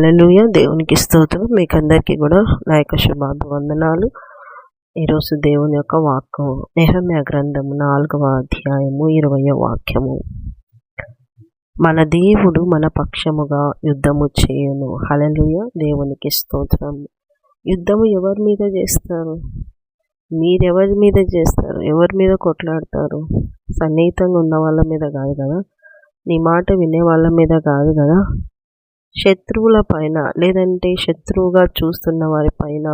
హల్లెలూయ. దేవునికి స్తోత్రం. మీకు అందరికీ కూడా నా యొక్క శుభాభివందనాలు. ఈరోజు దేవుని యొక్క వాక్యం నెహమ్య గ్రంథము నాలుగవ అధ్యాయము ఇరవయ వాక్యము. మన దేవుడు మన పక్షముగా యుద్ధము చేయను. హలలుయ దేవునికి స్తోత్రం. యుద్ధము ఎవరి మీద చేస్తారు? మీరెవరి మీద చేస్తారు? ఎవరి మీద కొట్లాడతారు? సన్నిహితంగా ఉన్న వాళ్ళ మీద కాదు కదా? నీ మాట వినే వాళ్ళ మీద కాదు కదా? శత్రువుల పైన లేదంటే శత్రువుగా చూస్తున్న వారి పైన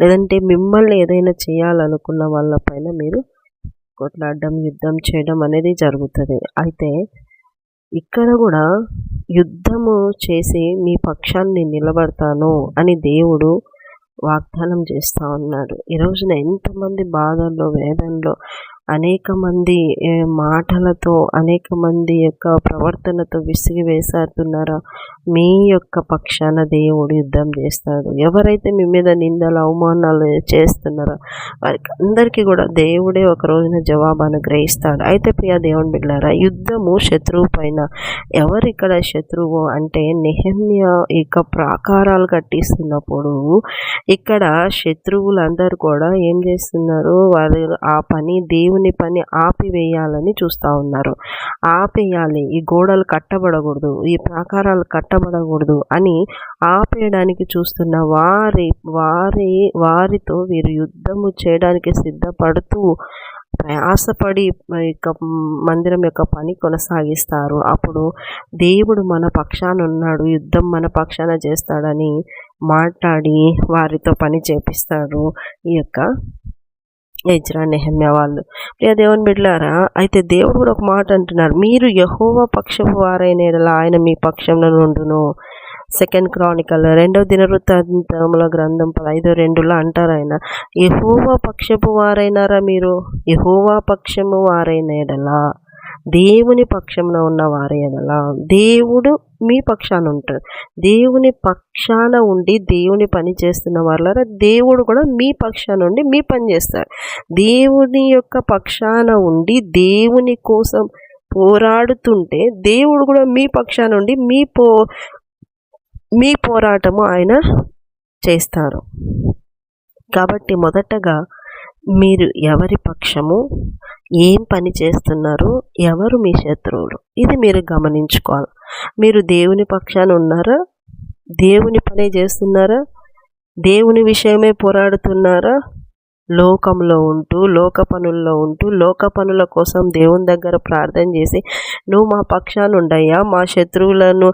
లేదంటే మిమ్మల్ని ఏదైనా చేయాలనుకున్న వాళ్ళ పైన మీరు కొట్లాడడం యుద్ధం చేయడం అనేది జరుగుతుంది. అయితే ఇక్కడ కూడా యుద్ధము చేసి మీ పక్షాన్ని నిలబడతాను అని దేవుడు వాగ్దానం చేస్తూ ఉన్నాడు. ఈ రోజున ఎంతమంది బాధల్లో వేదనలో అనేక మంది మాటలతో అనేక మంది యొక్క ప్రవర్తనతో విసిగి వేసాడుతున్నారో మీ యొక్క పక్షాన దేవుడు యుద్ధం చేస్తాడు. ఎవరైతే మీ మీద నిందలు అవమానాలు చేస్తున్నారో వారికి అందరికీ కూడా దేవుడే ఒక రోజున జవాబు అనుగ్రహిస్తాడు. అయితే ప్రియ దేవుని బిడ్డారా యుద్ధము శత్రువు పైన. ఎవరిక్కడ శత్రువు అంటే నిహమ్య ఇక ప్రాకారాలు కట్టిస్తున్నప్పుడు ఇక్కడ శత్రువులందరూ కూడా ఏం చేస్తున్నారు? వారు ఆ పని దేవుని పని ఆపివేయాలని చూస్తూ ఉన్నారు. ఆపేయాలి ఈ గోడలు కట్టబడకూడదు ఈ ప్రాకారాలు కట్టబడకూడదు అని ఆపేయడానికి చూస్తున్న వారి వారి వారితో వీరు యుద్ధము చేయడానికి సిద్ధపడుతూ ప్రయాసపడి యొక్క మందిరం యొక్క పని కొనసాగిస్తారు. అప్పుడు దేవుడు మన పక్షాన ఉన్నాడు యుద్ధం మన పక్షాన చేస్తాడని మాట్లాడి వారితో పని చేపిస్తాడు ఈ యొక్క ఎజ్రా నెహమ్య వాళ్ళు. ప్రియ దేవుని బిడ్డలారా అయితే దేవుడు కూడా ఒక మాట అంటున్నారు. మీరు యహోవ పక్షపు వారైన యెడల ఆయన మీ పక్షంలో నుండును సెకండ్ క్రానికల్ రెండవ దినవృత్తాంతముల గ్రంథం పదైదో రెండులో అంటారు ఆయన యహోవా పక్షపు వారైనారా మీరు? యహోవా పక్షము వారైన ఎడలా. దేవుని పక్షంలో ఉన్న వారి ఎడలా దేవుడు మీ పక్షాన ఉంటాడు. దేవుని పక్షాన ఉండి దేవుని పని చేస్తున్న వాళ్ళ దేవుడు కూడా మీ పక్షాన ఉండి మీ పని చేస్తాడు. దేవుని యొక్క పక్షాన ఉండి దేవుని కోసం పోరాడుతుంటే దేవుడు కూడా మీ పక్షాన ఉండి మీ పో మీ పోరాటము ఆయన చేస్తారు. కాబట్టి మొదటగా మీరు ఎవరి పక్షము ఏం పని చేస్తున్నారు? ఎవరు మీ శత్రువులు? ఇది మీరు గమనించుకోవాలి. మీరు దేవుని పక్షాన ఉన్నారా? దేవుని పని చేస్తున్నారా? దేవుని విషయమే పోరాడుతున్నారా? లోకంలో ఉంటూ లోక పనుల్లో ఉంటూ లోక పనుల కోసం దేవుని దగ్గర ప్రార్థన చేసి నువ్వు మా పక్షాన ఉండయ్యా మా శత్రువులను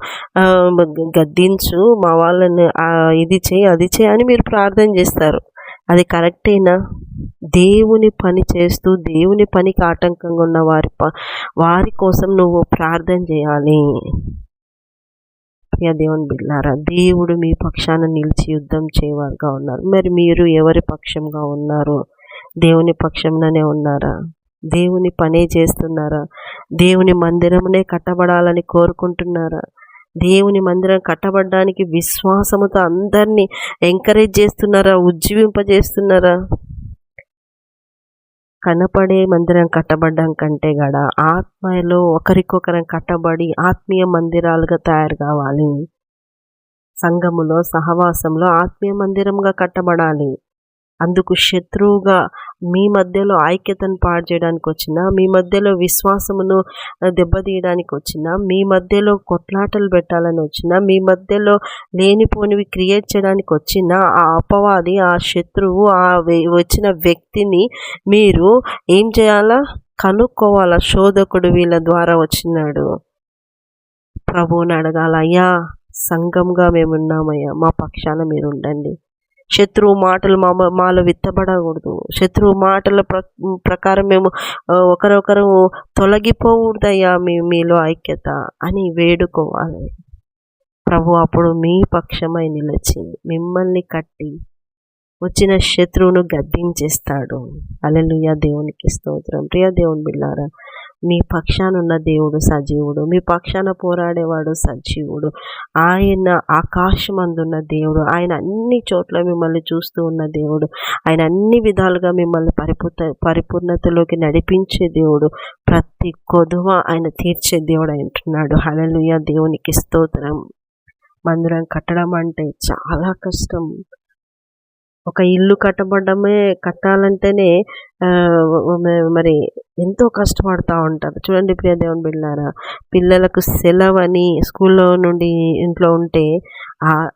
గద్దించు మా వాళ్ళని ఇది చేయి అది చేయి అని మీరు ప్రార్థన చేస్తారు. అది కరెక్టేనా? దేవుని పని చేస్తూ దేవుని పనికి ఆటంకంగా ఉన్న వారి ప వారి కోసం నువ్వు ప్రార్థన చేయాలి. ప్రియ దేవుని బిడ్డారా దేవుడు మీ పక్షాన నిలిచి యుద్ధం చేయవారుగా ఉన్నారు. మరి మీరు ఎవరి పక్షంగా ఉన్నారు? దేవుని పక్షంలోనే ఉన్నారా? దేవుని పనే చేస్తున్నారా? దేవుని మందిరమునే కట్టబడాలని కోరుకుంటున్నారా? దేవుని మందిరం కట్టబడడానికి విశ్వాసముతో అందరినీ ఎంకరేజ్ చేస్తున్నారా? ఉజ్జీవింపజేస్తున్నారా? కనపడే మందిరం కట్టబడ్డం కంటే గడ ఆత్మలో ఒకరికొకరం కట్టబడి ఆత్మీయ మందిరాలుగా తయారు కావాలి. సంఘములో సహవాసంలో ఆత్మీయ మందిరంగా కట్టబడాలి. అందుకు శత్రువుగా మీ మధ్యలో ఐక్యతను పాడు చేయడానికి వచ్చిన మీ మధ్యలో విశ్వాసమును దెబ్బతీయడానికి వచ్చిన మీ మధ్యలో కొట్లాటలు పెట్టాలని వచ్చిన మీ మధ్యలో లేనిపోనివి క్రియేట్ చేయడానికి వచ్చిన ఆ అపవాది ఆ శత్రువు ఆ వచ్చిన వ్యక్తిని మీరు ఏం చేయాలా? కనుక్కోవాలా? శోధకుడు వీళ్ళ ద్వారా వచ్చినాడు. ప్రభువుని అడగాల అయ్యా సంఘంగా మేము ఉన్నామయ్యా మా పక్షాన మీరు ఉండండి శత్రువు మాటలు మా మాలో విత్తబడకూడదు. శత్రువు మాటల ప్ర ప్రకారం మేము ఒకరొకరు తొలగిపోకూడదయ్యా మీ మీలో ఐక్యత అని వేడుకోవాలి. ప్రభు అప్పుడు మీ పక్షమై నిలిచి మిమ్మల్ని కట్టి వచ్చిన శత్రువును గద్దించేస్తాడు. అలెలుయ దేవునికి స్తోత్రం. ప్రియ దేవుని బిళ్ళారా మీ పక్షానున్న దేవుడు సజీవుడు. మీ పక్షాన పోరాడేవాడు సజీవుడు. ఆయన ఆకాశమందున్న దేవుడు. ఆయన అన్ని చోట్ల మిమ్మల్ని చూస్తూ ఉన్న దేవుడు. ఆయన అన్ని విధాలుగా మిమ్మల్ని పరిపూర్ణ పరిపూర్ణతలోకి నడిపించే దేవుడు. ప్రతి కొదువ ఆయన తీర్చే దేవుడు అంటున్నాడు హలలుయ దేవునికి స్తోత్రం. మందిరం కట్టడం అంటే చాలా కష్టం. ఒక ఇల్లు కట్టబడమే కట్టాలంటేనే మరి ఎంతో కష్టపడుతూ ఉంటారు. చూడండి ప్రియ దేవుని బిళ్ళారా పిల్లలకు సెలవని స్కూల్లో నుండి ఇంట్లో ఉంటే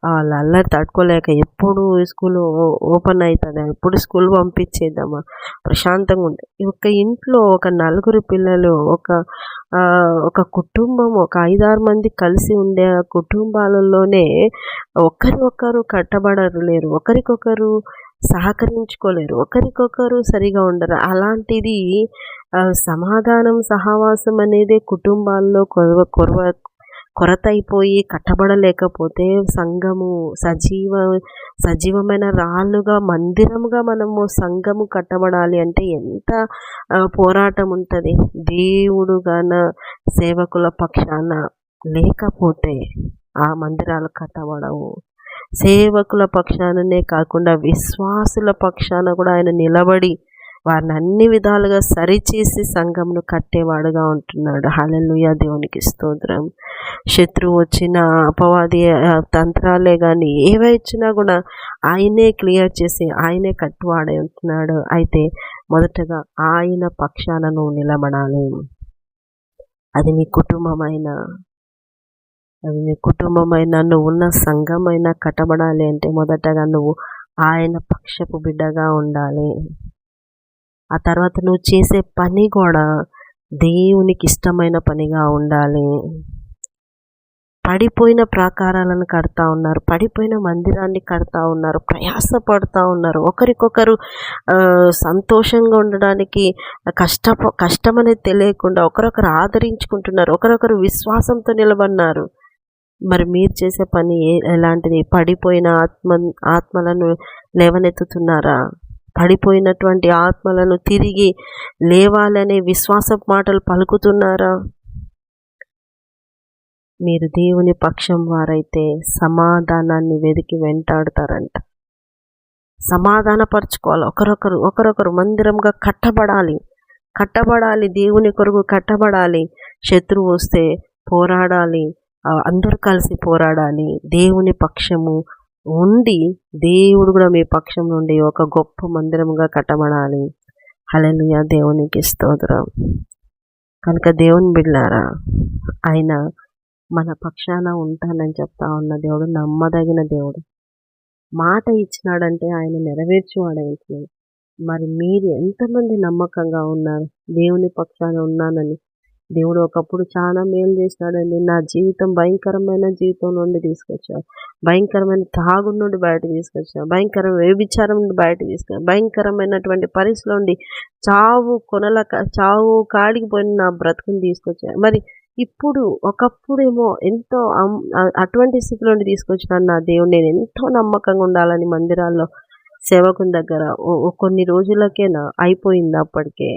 వాళ్ళ అల్లరి తట్టుకోలేక ఎప్పుడు స్కూల్ ఓపెన్ అవుతుంది ఎప్పుడు స్కూల్ పంపించేద్దామా? ప్రశాంతంగా ఉంటే. ఒక ఇంట్లో ఒక నలుగురు పిల్లలు ఒక ఒక కుటుంబం ఒక ఐదారు మంది కలిసి ఉండే కుటుంబాలలోనే ఒకరి ఒకరు కట్టబడరు లేరు ఒకరికొకరు సహకరించుకోలేరు. ఒకరికొకరు సరిగా ఉండరు. అలాంటిది సమాధానం సహవాసం అనేది కుటుంబాల్లో కొరవ కొరవ కొరత అయిపోయి కట్టబడలేకపోతే సంఘము సజీవ సజీవమైన రాళ్ళుగా మందిరముగా మనము సంఘము కట్టబడాలి అంటే ఎంత పోరాటం ఉంటుంది దేవుడుగాన సేవకుల పక్షాన లేకపోతే ఆ మందిరాలు కట్టబడవు. సేవకుల పక్షాననే కాకుండా విశ్వాసుల పక్షాన కూడా ఆయన నిలబడి వారిని అన్ని విధాలుగా సరిచేసి సంఘంను కట్టేవాడుగా ఉంటున్నాడు. హలలుయ దేవునికి స్తోత్రం. శత్రువు వచ్చిన అపవాది తంత్రాలే కానీ ఏవై ఇచ్చినా కూడా ఆయనే క్లియర్ చేసి ఆయనే కట్టువాడై ఉంటున్నాడు. అయితే మొదటగా ఆయన పక్షాన నువ్వు నిలబడాలి. అది నీ కుటుంబమైన అది నీ కుటుంబమైన నువ్వు ఉన్న సంఘమైనా కట్టబడాలి అంటే మొదటగా నువ్వు ఆయన పక్షపు బిడ్డగా ఉండాలి. ఆ తర్వాత నువ్వు చేసే పని కూడా దేవునికి ఇష్టమైన పనిగా ఉండాలి. పడిపోయిన ప్రాకారాలను కడతా ఉన్నారు పడిపోయిన మందిరాన్ని కడతా ఉన్నారు ప్రయాస పడుతూ ఉన్నారు. ఒకరికొకరు సంతోషంగా ఉండడానికి కష్ట కష్టం అనేది తెలియకుండా ఒకరొకరు ఆదరించుకుంటున్నారు ఒకరొకరు విశ్వాసంతో నిలబడినారు. మరి మీరు చేసే పని ఎలాంటిది? పడిపోయిన ఆత్మ ఆత్మలను లేవనెత్తుతున్నారా? పడిపోయినటువంటి ఆత్మలను తిరిగి లేవాలనే విశ్వాస మాటలు పలుకుతున్నారా? మీరు దేవుని పక్షం వారైతే సమాధానాన్ని వెతికి వెంటాడతారంట. సమాధానపరచుకోవాలి. ఒకరొకరు ఒకరొకరు మందిరంగా కట్టబడాలి. కట్టబడాలి. దేవుని కొరకు కట్టబడాలి. శత్రువు వస్తే పోరాడాలి. అందరూ కలిసి పోరాడాలి. దేవుని పక్షము ఉండి దేవుడు కూడా మీ పక్షం నుండి ఒక గొప్ప మందిరముగా కట్టబడాలి. హలలుయ దేవునికి స్తోత్రం. కనుక దేవుని బిడ్డారా ఆయన మన పక్షాన ఉంటానని చెప్తా ఉన్న దేవుడు నమ్మదగిన దేవుడు. మాట ఇచ్చినాడంటే ఆయన నెరవేర్చువాడైతే మరి మీరు ఎంతమంది నమ్మకంగా ఉన్నారు? దేవుని పక్షాన ఉన్నానని దేవుడు ఒకప్పుడు చాలా మేలు చేసినాడండి నా జీవితం భయంకరమైన జీవితం నుండి తీసుకొచ్చాడు. భయంకరమైన తాగు నుండి బయట తీసుకొచ్చాడు. భయంకరమైన వ్యభిచారం నుండి బయట తీసుకొచ్చాడు. భయంకరమైనటువంటి పరిస్థితుల నుండి చావు కొనల చావు కాడికి పోయిన నా బ్రతుకుని తీసుకొచ్చాడు. మరి ఇప్పుడు ఒకప్పుడేమో ఎంతో అటువంటి స్థితిలో తీసుకొచ్చినాను నా దేవుడు. నేను ఎంతో నమ్మకంగా ఉండాలని మందిరాల్లో సేవకుని దగ్గర కొన్ని రోజులకేనా అయిపోయింది అప్పటికే.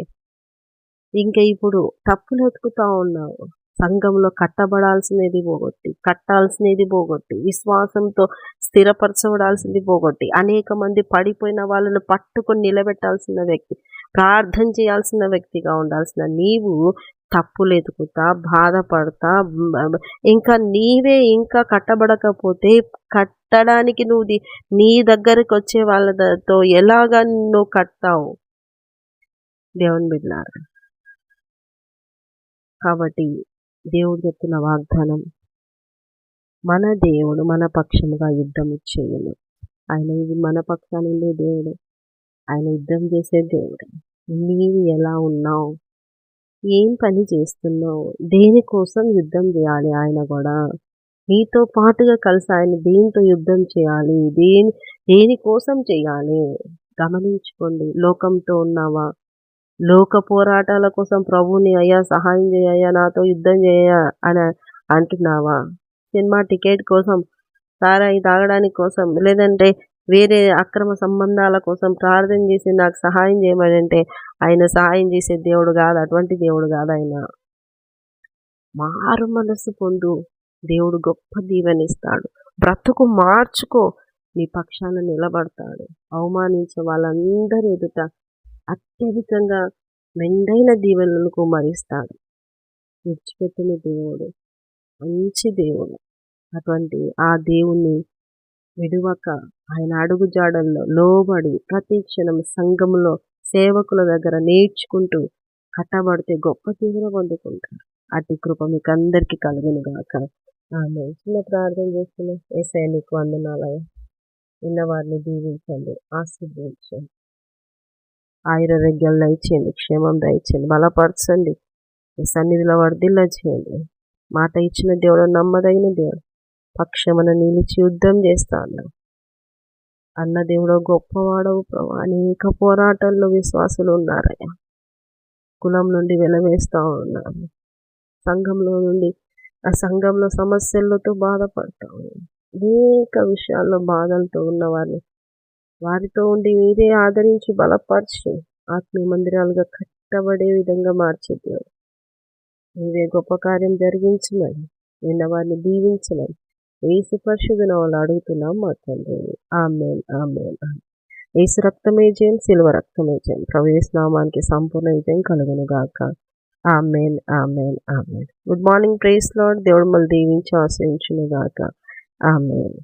ఇంకా ఇప్పుడు తప్పులు వెతుకుతా ఉన్నావు. సంఘంలో కట్టబడాల్సినది పోగొట్టి కట్టాల్సినది పోగొట్టి విశ్వాసంతో స్థిరపరచబడాల్సింది పోగొట్టి అనేక మంది పడిపోయిన వాళ్ళను పట్టుకొని నిలబెట్టాల్సిన వ్యక్తి ప్రార్థన చేయాల్సిన వ్యక్తిగా ఉండాల్సిన నీవు తప్పులు ఎదుకుతా బాధపడతా ఇంకా నీవే ఇంకా కట్టబడకపోతే కట్టడానికి నువ్వు నీ దగ్గరికి వచ్చే వాళ్ళతో ఎలాగ నువ్వు కట్టావు? దేవుని బిడ్డారు కాబట్టి దేవుడు చెప్తున్న వాగ్దానం మన దేవుడు మన పక్షముగా యుద్ధం చేయను. ఆయన ఇది మన పక్షానుండే దేవుడు. ఆయన యుద్ధం చేసే దేవుడు. నీవు ఎలా ఉన్నావు? ఏం పని చేస్తున్నావు? దేనికోసం యుద్ధం చేయాలి ఆయన కూడా? నీతో పాటుగా కలిసి ఆయన దేనితో యుద్ధం చేయాలి? దేని దేనికోసం చేయాలి? గమనించుకోండి. లోకంతో ఉన్నావా? లోక పోరాటాల కోసం ప్రభుని అయ్యా సహాయం చేయయ్యా నాతో యుద్ధం చేయ అని అంటున్నావా? సినిమా టికెట్ కోసం సారాయి తాగడానికి కోసం లేదంటే వేరే అక్రమ సంబంధాల కోసం ప్రార్థన చేసి నాకు సహాయం చేయమని అంటే ఆయన సహాయం చేసే దేవుడు కాదు అటువంటి దేవుడు కాదు ఆయన. మారు మనస్సు పొందు దేవుడు గొప్ప దీవెనిస్తాడు. బ్రతుకు మార్చుకో నీ పక్షాన నిలబడతాడు. అవమానించే వాళ్ళందరి ఎదుట అత్యధికంగా మెండైన దీవెనలను కుమరిస్తాడు విడిచిపెట్టిన దేవుడు మంచి దేవుడు. అటువంటి ఆ దేవుణ్ణి విడువక ఆయన అడుగు జాడల్లో లోబడి ప్రతి క్షణం సంఘంలో సేవకుల దగ్గర నేర్చుకుంటూ కట్టబడితే గొప్ప తీవ్ర పొందుకుంటారు అతి కృప మీకు అందరికీ కలుగును గాక ఆమె చిన్న ప్రార్థన చేస్తున్నాం. ఏసై నీకు వందనాలయ ఉన్న వారిని దీవించండి. ఆశీర్వదించండి. ఆయురారోగ్యాలు దయచేయండి క్షేమం దయచేయండి బలపరచండి సన్నిధిలో వర్ధిల్ల చేయండి. మాట ఇచ్చిన దేవుడు నమ్మదగిన దేవుడు. పక్షమన నిలిచి యుద్ధం చేస్తా అన్నావు అన్న దేవుడు గొప్పవాడవు ప్రభు. అనేక పోరాటాల్లో విశ్వాసులు ఉన్నారయ్యా. కులం నుండి వెలవేస్తూ ఉన్నారు సంఘంలో నుండి ఆ సంఘంలో సమస్యలతో బాధపడతా అనేక విషయాల్లో బాధలతో ఉన్నవారిని వారితో ఉండి మీరే ఆదరించి బలపరిచి. ఆత్మీయ మందిరాలుగా కట్టబడే విధంగా మార్చే దేవుడు. నీవే గొప్ప కార్యం జరిగించమని నిన్న వారిని దీవించమని ఏసు పరిశుధన వాళ్ళు అడుగుతున్నాం మా తండ్రి. ఆమెన్ ఆమెన్ ఏసు రక్తమే జయం సిల్వ రక్తమే జయం. ప్రవేశ నామానికి సంపూర్ణ విజయం కలుగును గాక. Amen amen amen. Good morning praise Lord దేవుడు మళ్ళీ దీవించి ఆశ్రయించును గాక. ఆమెన్.